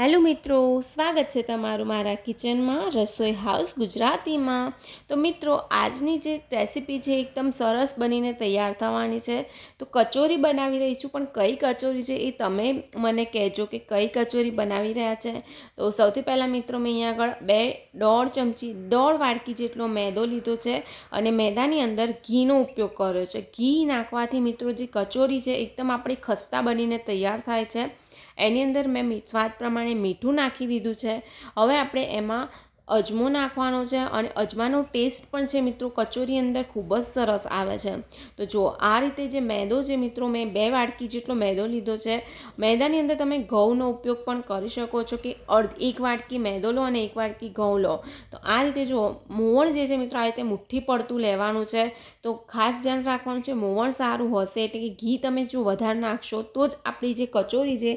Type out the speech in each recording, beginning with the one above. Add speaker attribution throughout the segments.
Speaker 1: Hello મિત્રો, સ્વાગત છે તમારું મારા કિચનમાં રસોઈ હાઉસ ગુજરાતીમાં. તો મિત્રો, આજની જે રેસીપી છે એકદમ સરસ બનીને તૈયાર થવાની છે. તો કચોરી બનાવી રહી છું, પણ કઈ કચોરી છે એ તમે મને કહેજો કે કઈ કચોરી બનાવી રહ્યા છે. તો સૌથી પહેલાં મિત્રો, મેં અહીંયા આગળ બે દોઢ ચમચી દોઢ વાડકી જેટલો મેદો લીધો છે અને મેદાની અંદર ઘીનો ઉપયોગ કર્યો છે. ઘી નાખવાથી મિત્રો, જે કચોરી છે એકદમ આપણી ખસ્તા બનીને તૈયાર થાય છે. એની અંદર મેં સ્વાદ પ્રમાણે મીઠું નાખી દીધું છે. હવે આપણે એમાં અજમો નાખવાનો છે અને અજમાનો ટેસ્ટ પણ છે મિત્રો કચોરી અંદર ખૂબ જ સરસ આવે છે. તો જો આ રીતે જે મેદો છે મિત્રો મેં બે વાટકી જેટલો મેદો લીધો છે. મેદાની અંદર તમે ઘઉંનો ઉપયોગ પણ કરી શકો છો કે અડધ એક વાટકી મેદો લો અને એક વાટકી ઘઉં લો. તો આ રીતે જો મોવણ જે છે મિત્રો આ રીતે મુઠ્ઠી પડતું લેવાનું છે. તો ખાસ ધ્યાન રાખવાનું છે મોવણ સારું હશે એટલે કે ઘી તમે જો વધારે નાખશો તો જ આપણી જે કચોરી છે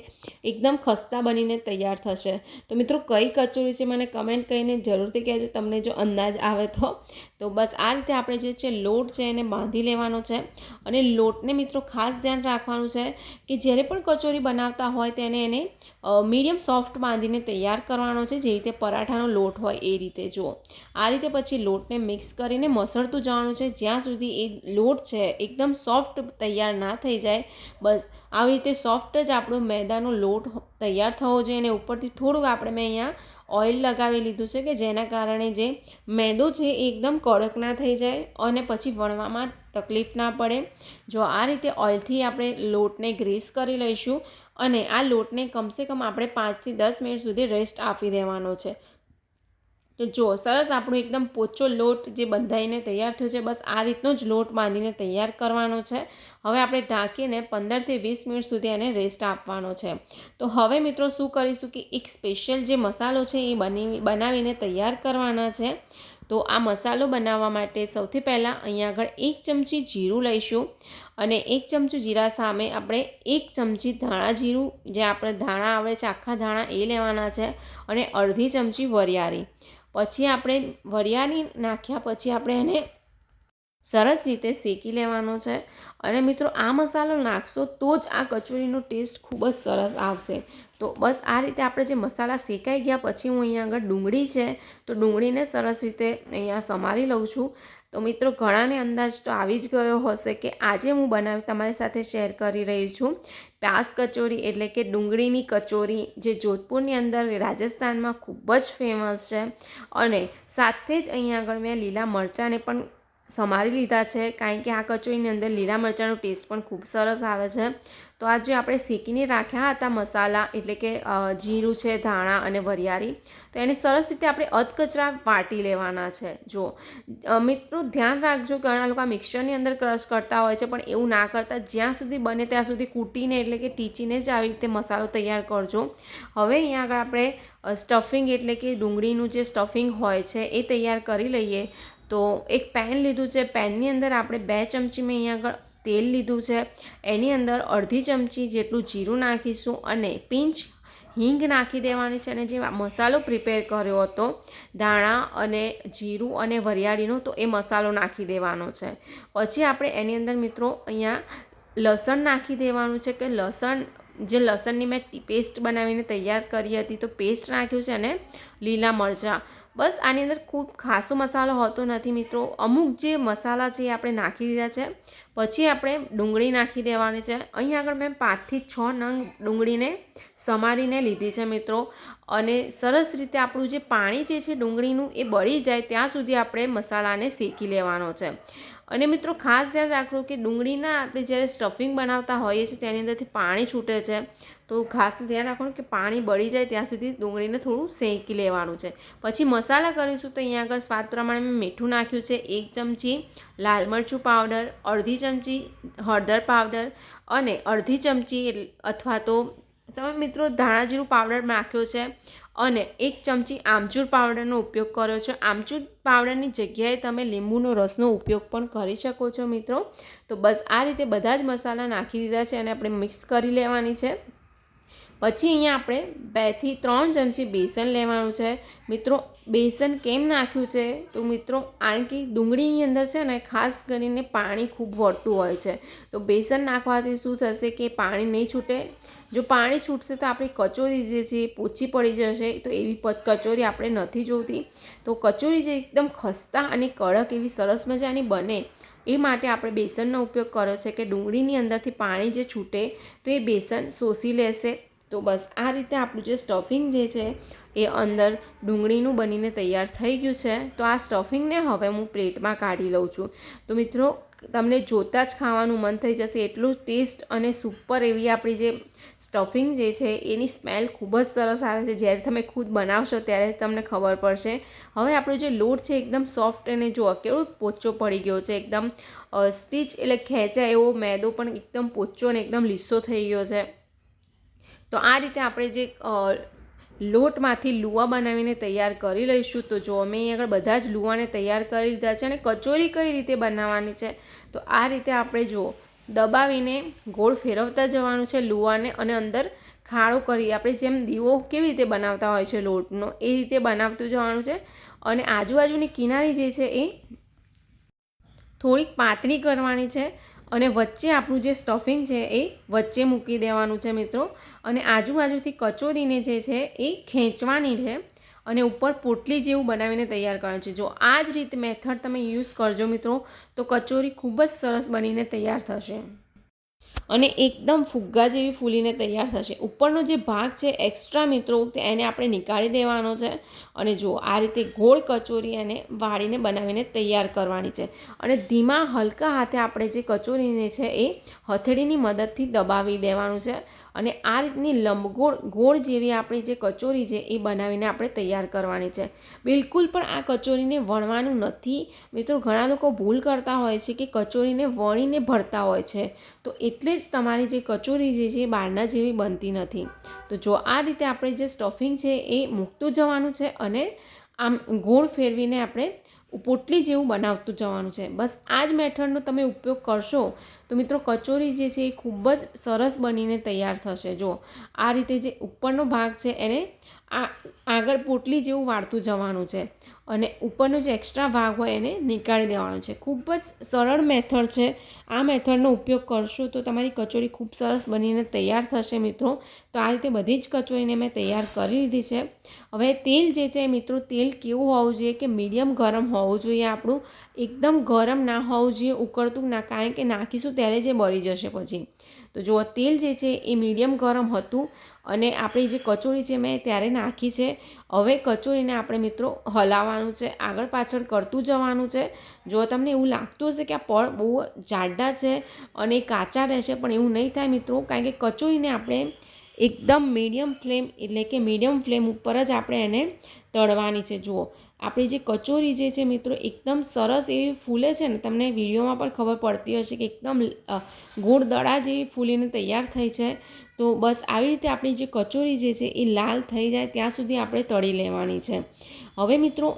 Speaker 1: એકદમ ખસ્તા બનીને તૈયાર થશે. તો મિત્રો કઈ કચોરી છે મને કમેન્ટ કરીને જરૂરથી કહેજો, તમને જો અંદાજ આવે તો. તો બસ આ રીતે આપણે જે છે લોટ છે એને બાંધી લેવાનો છે. અને લોટને મિત્રો ખાસ ધ્યાન રાખવાનું છે કે જ્યારે પણ કચોરી બનાવતા હોય તેને એને મીડિયમ સોફ્ટ બાંધીને તૈયાર કરવાનો છે. જે રીતે પરાઠાનો લોટ હોય એ રીતે, જુઓ. આ રીતે પછી લોટને મિક્સ કરીને મસળતું જવાનું છે. જ્યાં સુધી એ લોટ છે એકદમ સોફ્ટ તૈયાર ના થઈ જાય, બસ આવી રીતે સોફ્ટ જ આપણો મેદાનો લોટ તૈયાર થવો જોઈએ. અને ઉપરથી થોડુંક આપણે મેં અહીંયા ઓઇલ લગાવી લીધું છે કે જેના કારણે જે મેદો છે એ એકદમ કડક ના થઈ જાય અને પછી વણવામાં તકલીફ ના પડે. જો આ રીતે ઓઇલથી આપણે લોટને ગ્રીસ કરી લઈશું અને આ લોટને કમસે કમ આપણે પાંચથી દસ મિનિટ સુધી રેસ્ટ આપી દેવાનો છે. તો જો, સરસ આપણો એકદમ પોચો લોટ જે બંધાઈને તૈયાર થયો છે, બસ આ રીતનો જ લોટ બાંધીને તૈયાર કરવાનો છે. હવે આપણે ઢાંકીને પંદરથી વીસ મિનિટ સુધી એને રેસ્ટ આપવાનો છે. તો હવે મિત્રો શું કરીશું કે એક સ્પેશિયલ જે મસાલો છે એ બની, બનાવીને તૈયાર કરવાના છે. તો આ મસાલો બનાવવા માટે સૌથી પહેલાં અહીંયા આગળ એક ચમચી જીરું લઈશું અને એક ચમચું જીરા સામે આપણે એક ચમચી ધાણા જીરું, જે આપણે ધાણા આવે છે, આખા ધાણા એ લેવાના છે અને અડધી ચમચી વરિયાળી. પછી આપણે વરિયાળી નાખ્યા પછી આપણે એને સરસ રીતે શેકી લેવાનો છે. અને મિત્રો, આ મસાલો નાખશો તો જ આ કચોરીનો ટેસ્ટ ખૂબ જ સરસ આવશે. તો બસ આ રીતે આપણે જે મસાલા શેકાઈ ગયા, પછી હું અહીંયા આગળ ડુંગળી છે, તો ડુંગળીને સરસ રીતે અહીંયા સમારી લઉં છું. તો મિત્રો, ઘણાને અંદાજ તો આવી જ ગયો હશે કે આજે હું બનાવી તમારી સાથે શેર કરી રહી છું. પ્યાસ કચોરી એટલે કે ડુંગળીની કચોરી, જે જોધપુરની અંદર રાજસ્થાનમાં ખૂબ જ ફેમસ છે. અને સાથે જ અહીંયા આગળ મેં લીલા મરચાંને પણ સમારી લીધા છે. કારણ કે આ કચોરીની અંદર લીલા મરચાંનો ટેસ્ટ પણ ખૂબ સરસ આવે છે. તો આ જે આપણે શેકીને રાખ્યા હતા મસાલા, એટલે કે જીરું છે, ધાણા અને વરિયાળી, તો એને સરસ રીતે આપણે અધકચરા વાટી લેવાના છે. જો મિત્રો ધ્યાન રાખજો ઘણા લોકો આ મિક્સરની અંદર ક્રશ કરતા હોય છે, પણ એવું ના કરતા. જ્યાં સુધી બને ત્યાં સુધી કૂટીને એટલે કે ટીચીને જ આવી રીતે મસાલો તૈયાર કરજો. હવે અહીંયા આગળ આપણે સ્ટફિંગ એટલે કે ડુંગળીનું જે સ્ટફિંગ હોય છે, એ તૈયાર કરી લઈએ. તો એક પેન લીધું છે. પેનની અંદર આપણે બે ચમચી મેં અહીંયા આગળ તેલ લીધું છે. એની અંદર અડધી ચમચી જેટલું જીરું નાખીશું અને પિંચ હિંગ નાખી દેવાની છે અને જે મસાલો પ્રિપેર કર્યો હતો, ધાણા અને જીરું અને વરિયાળીનો, તો એ મસાલો નાખી દેવાનો છે. પછી આપણે એની અંદર મિત્રો અહીંયા લસણ નાખી દેવાનું છે કે લસણ, જે લસણની મેં પેસ્ટ બનાવીને તૈયાર કરી હતી, તો પેસ્ટ નાખ્યું છે અને લીલા મરચાં. બસ આની અંદર ખૂબ ખાસો મસાલો હોતો નથી મિત્રો. અમુક જે મસાલા છે એ આપણે નાખી દીધા છે. પછી આપણે ડુંગળી નાખી દેવાની છે. અહીં આગળ મેં પાંચથી છ નંગ ડુંગળીને સમારીને લીધી છે મિત્રો. અને સરસ રીતે આપણું જે પાણી જે છે ડુંગળીનું એ બળી જાય ત્યાં સુધી આપણે મસાલાને શેકી લેવાનો છે. અને મિત્રો ખાસ ધ્યાન રાખવું કે ડુંગળીના આપણે જ્યારે સ્ટફિંગ બનાવતા હોઈએ છીએ, તેની અંદરથી પાણી છૂટે છે. તો ખાસનું ધ્યાન રાખવાનું કે પાણી બળી જાય ત્યાં સુધી ડુંગળીને થોડું શેકી લેવાનું છે. પછી મસાલા કરીશું તો અહીંયા આગળ સ્વાદ પ્રમાણે મેં મીઠું નાખ્યું છે, એક ચમચી લાલ મરચું પાવડર અડધી ચમચી હળદર પાવડર અને અડધી ચમચી અથવા તો તમે મિત્રો ધાણા જીરું પાવડર નાખ્યો છે અને એક ચમચી આમચૂર પાવડરનો ઉપયોગ કર્યો છે. આમચૂર પાવડરની જગ્યાએ તમે લીંબુનો રસનો ઉપયોગ પણ કરી શકો છો મિત્રો. તો બસ આ રીતે બધા જ મસાલા નાખી દીધા છે અને આપણે મિક્સ કરી લેવાની છે. પછી અહીંયા આપણે બેથી ત્રણ ચમચી બેસન લેવાનું છે. મિત્રો, બેસન કેમ નાખ્યું છે? તો મિત્રો, કારણ કે ડુંગળીની અંદર છે ને, ખાસ કરીને પાણી ખૂબ વળતું હોય છે. તો બેસન નાખવાથી શું થશે કે પાણી નહીં છૂટે? જો પાણી છૂટશે તો આપણી કચોરી જે છે પોચી પડી જશે. તો એવી કચોરી આપણે નથી જોતી. તો કચોરી જે એકદમ ખસ્તા અને કડક એવી સરસ મજાની બને, એ માટે આપણે બેસનનો ઉપયોગ કર્યો છે કે ડુંગળીની અંદરથી પાણી જે છૂટે, તો એ બેસન શોષી લેશે. તો બસ આ રીતે આપણું જે સ્ટફિંગ જે છે એ અંદર ડુંગળીનું બનીને તૈયાર થઈ ગયું છે. તો આ સ્ટફિંગને હવે હું પ્લેટમાં કાઢી લઉં છું. તો મિત્રો, તમને જોતાં જ ખાવાનું મન થઈ જશે. એટલું ટેસ્ટ અને સુપર એવી આપણી જે સ્ટફિંગ જે છે એની સ્મેલ ખૂબ જ સરસ આવે છે. જ્યારે તમે ખુદ બનાવશો ત્યારે તમને ખબર પડશે. હવે આપણો જે લોટ છે એકદમ સોફ્ટ અને જો કેવો પોચો પડી ગયો છે. એકદમ સ્ટીચ એટલે ખેંચાય એવો મેદો પણ એકદમ પોચો અને એકદમ લીસો થઈ ગયો છે. તો આ રીતે આપણે જે લોટમાંથી લુવા બનાવીને તૈયાર કરી લઈશું. તો જો અમે અહીં આગળ બધા જ લુવાને તૈયાર કરી લીધા છે અને કચોરી કઈ રીતે બનાવવાની છે? તો આ રીતે આપણે જો દબાવીને ગોળ ફેરવતા જવાનું છે લુવાને અને અંદર ખાડો કરી આપણે જેમ દીવો કેવી રીતે બનાવતા હોય છે લોટનો એ રીતે બનાવતું જવાનું છે. અને આજુબાજુની કિનારી જે છે એ થોડીક પાતળી કરવાની છે. અને વચ્ચે આપણું જે સ્ટફિંગ છે એ વચ્ચે મૂકી દેવાનું છે મિત્રો. અને આજુબાજુથી કચોરીને જે છે એ ખેંચવાની છે અને ઉપર પોટલી જેવું બનાવીને તૈયાર કરવાનું છે. જો આ જ રીતે મેથડ તમે યુઝ કરજો મિત્રો, તો કચોરી ખૂબ જ સરસ બનીને તૈયાર થશે. અને એકદમ ફુગ્ગા જેવી ફૂલીને તૈયાર થશે. ઉપરનો જે ભાગ છે એક્સ્ટ્રા મિત્રો એને આપણે નીકાળી દેવાનો છે અને જો આ રીતે ગોળ કચોરી એને વાળીને બનાવીને તૈયાર કરવાની છે. અને ધીમા, હલકા હાથે આપણે જે કચોરીને છે, એ હથેળીની મદદથી દબાવી દેવાનું છે અને આ રીતની લંબગોળ, ગોળ જેવી આપણી જે કચોરી છે, એ બનાવીને આપણે તૈયાર કરવાની છે. બિલકુલ પણ આ કચોરીને વણવાનું નથી. મિત્રો, ઘણા લોકો ભૂલ કરતા હોય છે કે કચોરીને વણીને ભરતા હોય છે. તો એટલે જ તમારી જે કચોરી જે છે એ બહારના જેવી બનતી નથી. તો જો આ રીતે આપણે જે સ્ટફિંગ છે એ મૂકતું જવાનું છે અને આમ ગોળ ફેરવીને આપણે પોટલી જેવું બનાવતું જવાનું છે. બસ આ જ મેથડનો તમે ઉપયોગ કરશો તો મિત્રો કચોરી જે છે એ ખૂબ જ સરસ બનીને તૈયાર થશે. જો આ રીતે જે ઉપરનો ભાગ છે એને આ આગળ પોટલી જેવું વાળતું જવાનું છે. અને ઉપરનો જે એક્સ્ટ્રા ભાગ હોય એને નીકાળી દેવાનો છે. ખૂબ જ સરળ મેથડ છે. આ મેથડનો ઉપયોગ કરશો તો તમારી કચોરી ખૂબ સરસ બનીને તૈયાર થશે મિત્રો. તો આ રીતે બધી જ કચોરીને મેં તૈયાર કરી લીધી છે. હવે તેલ જે છે મિત્રો, તેલ કેવું હોવું જોઈએ કે મીડિયમ ગરમ હોવું જોઈએ આપણું? એકદમ ગરમ ના હોવું જોઈએ, ઉકળતું ના, કારણ કે નાખીશું ત્યારે જે બળી જશે પછી. તો જો તેલ જે છે એ મીડિયમ ગરમ હતું અને આપણી જે કચોરી છે મેં ત્યારે નાખી છે. હવે કચોરીને આપણે મિત્રો હલાવવાનું છે, આગળ પાછળ કરતું જવાનું છે. જો તમને એવું લાગતું હશે કે આ પળ બહુ જાડા છે અને કાચા રહેશે, પણ એવું નહીં થાય મિત્રો, કારણ કે કચોરીને આપણે એકદમ મીડિયમ ફ્લેમ એટલે કે મીડિયમ ફ્લેમ ઉપર જ આપણે એને તળવાની છે. જુઓ આપણી જે કચોરી જે છે મિત્રો, એકદમ સરસ એવી ફૂલે છે ને, તમને વિડીયોમાં પણ ખબર પડતી હશે કે એકદમ ગોળ દડા જેવી ફૂલીને તૈયાર થઈ છે. તો બસ આવી રીતે આપણી જે કચોરી જે છે એ લાલ થઈ જાય, ત્યાં સુધી આપણે તળી લેવાની છે. હવે મિત્રો,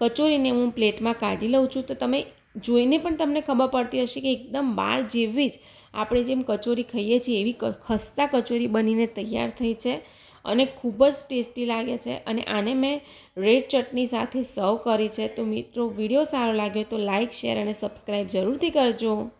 Speaker 1: કચોરીને હું પ્લેટમાં કાઢી લઉં છું. તો તમે જોઈને પણ તમને ખબર પડતી હશે કે એકદમ બાર જેવી જ આપણે જેમ કચોરી ખાઈએ છીએ, એવી ખસ્તા કચોરી બનીને તૈયાર થઈ છે. અને ખૂબ જ ટેસ્ટી લાગે છે અને આને મેં રેડ ચટણી સાથે સર્વ કરી છે. તો મિત્રો, વીડિયો સારો લાગ્યો તો લાઇક શેર અને સબસ્ક્રાઈબ જરૂરથી કરજો.